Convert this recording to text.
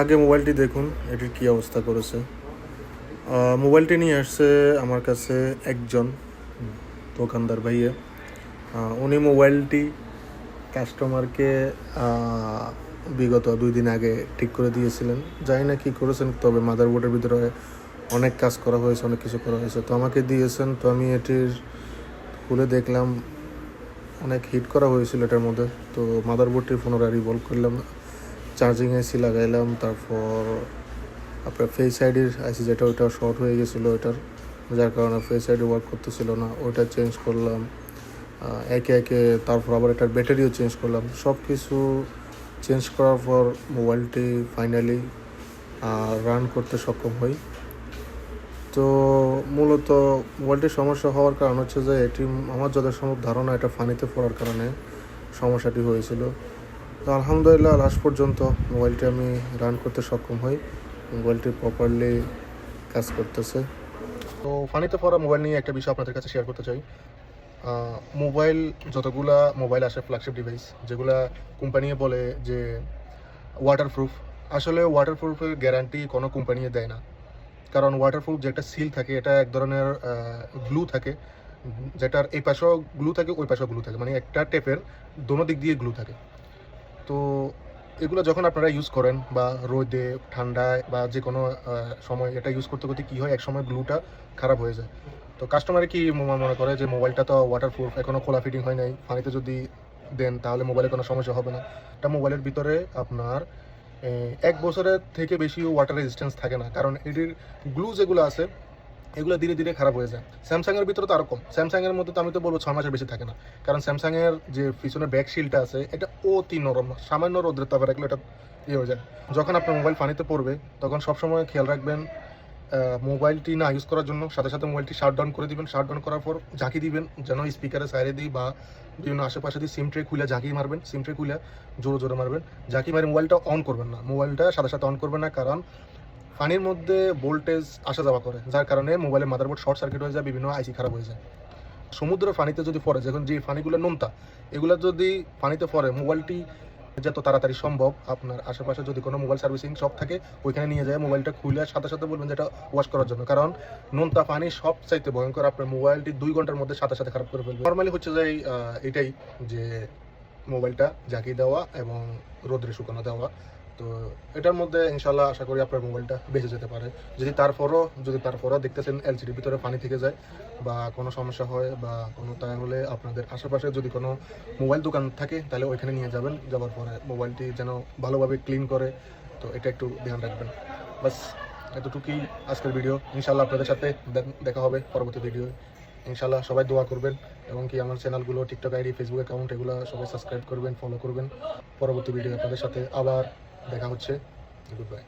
আগে মোবাইলটি দেখুন, এটির কী অবস্থা করেছে। মোবাইলটি নিয়ে আসছে আমার কাছে একজন দোকানদার ভাইয়া। উনি মোবাইলটি কাস্টমারকে বিগত দুই দিন আগে ঠিক করে দিয়েছিলেন। জানি না কী করেছেন, তবে মাদারবোর্ডের ভিতরে অনেক কাজ করা হয়েছে, অনেক কিছু করা হয়েছে। তো আমাকে দিয়েছেন, তো আমি এটির খুলে দেখলাম, অনেক হিট করা হয়েছিল এটার মধ্যে। তো মাদারবোর্ডটি পুনরায় রিভলভ করলাম। চার্জিং আইসি লাগাইলাম, তারপর আপনার ফেস আইডির আইসি যেটা, ওইটা শর্ট হয়ে গেছিল ওইটার, যার কারণে ফেস আইডি ওয়ার্ক করতেছিল না, ওইটা চেঞ্জ করলাম। একে একে তারপর আবার এটার ব্যাটারিও চেঞ্জ করলাম। সব কিছু চেঞ্জ করার পর মোবাইলটি ফাইনালি রান করতে সক্ষম হই। তো মূলত মোবাইলটির সমস্যা হওয়ার কারণ হচ্ছে যে, এটি আমার যত সম্ভব ধারণা, এটা ফানিতে পড়ার কারণে সমস্যাটি হয়েছিল। তো আলহামদুলিল্লাহ লাস্ট পর্যন্ত মোবাইলটি আমি রান করতে সক্ষম হই। মোবাইলটি প্রপারলি কাজ করতেছে। তো ফানিতে পড়া মোবাইল নিয়ে একটা বিষয় আপনাদের কাছে শেয়ার করতে চাই। মোবাইল যতগুলা মোবাইল আসে ফ্ল্যাগশিপ ডিভাইস যেগুলা কোম্পানি বলে যে ওয়াটারপ্রুফ আসলে ওয়াটারপ্রুফের গ্যারান্টি কোনো কোম্পানি দেয় না। কারণ ওয়াটারপ্রুফ যে একটা সিল থাকে, এটা এক ধরনের গ্লু থাকে। যেটার এই পাশেও গ্লু থাকে ওই পাশেও গ্লু থাকে। মানে একটা টেপের দোনো দিক দিয়ে গ্লু থাকে। তো এগুলো যখন আপনারা ইউজ করেন বা রোদে, ঠান্ডায় বা যে কোনো সময় এটা ইউজ করতে করতে কী হয়? এক সময় গ্লুটা খারাপ হয়ে যায়। তো কাস্টমারে কি মনে করে যে মোবাইলটা তো ওয়াটারপ্রুফ এখনও খোলা ফিটিং হয় নাই, পানিতে যদি দেন তাহলে মোবাইলে কোনো সমস্যা হবে না। এটা মোবাইলের ভিতরে আপনার এক বছরের থেকে বেশি ওয়াটার রেজিস্ট্যান্স থাকে না। কারণ এটির গ্লু যেগুলো আছে এগুলো ধীরে ধীরে খারাপ হয়ে যায়। স্যামসাংয়ের ভিতরে তো আরও কম। স্যামসাংয়ের মধ্যে তো আমি তো বলব ছয় মাসের বেশি থাকে না। কারণ স্যামসাংয়ের যে পিছনে ব্যাক শিলটা আছে, এটা অতি নরম, সামান্য রোদ্রের তাপে রাখলে এটা ইয়ে হয়ে যায়। যখন আপনার মোবাইল পানিতে পড়বে, তখন সবসময় খেয়াল রাখবেন মোবাইলটি না ইউজ করার জন্য, সাথে সাথে মোবাইলটি শাট ডাউন করে দিবেন। শাট ডাউন করার পর ঝাঁকি দিবেন, যেন স্পিকারে সাইডে দিই বা বিভিন্ন আশেপাশে দিয়ে সিম ট্রে খুলে ঝাঁকি মারবেন সিম ট্রে খুলে জোরে জোরে মারবেন। ঝাঁকি মারে মোবাইলটা অন করবেন না। মোবাইলটা সাথে সাথে অন করবেন না, কারণ পানির মধ্যে ভোল্টেজ আসা যাওয়া করে, যার কারণে মোবাইলের মাদারবোর্ড শর্ট সার্কিট হয়ে যায়, বিভিন্ন আইসি খারাপ হয়ে যায়। সমুদ্রের পানিতে যদি পড়ে যখন যে পানিগুলো নোনতা, এগুলো যদি পানিতে পড়ে, মোবাইলটি যত তাড়াতাড়ি সম্ভব আপনার আশেপাশে যদি কোনো মোবাইল সার্ভিসিং শপ থাকে, ওইখানে নিয়ে যায়, মোবাইলটা খুলে সাথে সাথে বলবেন যেটা ওয়াশ করার জন্য। কারণ নোনতা পানি সব চাইতে ভয়ঙ্কর আপনার মোবাইলটি দুই ঘণ্টার মধ্যে সাথে সাথে খারাপ করে ফেলবে নর্মালি হচ্ছে যে এটাই যে মোবাইলটা জাকিয়ে দেওয়া এবং রোদ্রে শুকানো দেওয়া তো এটার মধ্যে ইনশাল্লাহ আশা করি আপনার মোবাইলটা বেঁচে যেতে পারে। যদি তারপরও যদি তারপরও দেখতেছেন এলসিডির ভিতরে পানি থেকে যায় বা কোনো সমস্যা হয় বা কোনো, তাহলে আপনাদের আশেপাশে যদি কোনো মোবাইল দোকান থাকে, তাহলে ওইখানে নিয়ে যাবেন। যাওয়ার পরে মোবাইলটি যেন ভালোভাবে ক্লিন করে, তো এটা একটু ধ্যান রাখবেন। বাস, এতটুকুই আজকের ভিডিও। ইনশাল্লাহ আপনাদের সাথে দেখা হবে পরবর্তী ভিডিও ইনশাল্লাহ সবাই দোয়া করবেন এবং কি আমার চ্যানেলগুলো টিকটক আইডি ফেসবুক অ্যাকাউন্ট এগুলো সবাই সাবস্ক্রাইব করবেন ফলো করবেন। পরবর্তী ভিডিও আপনাদের সাথে আবার দেখা হচ্ছে। Good bye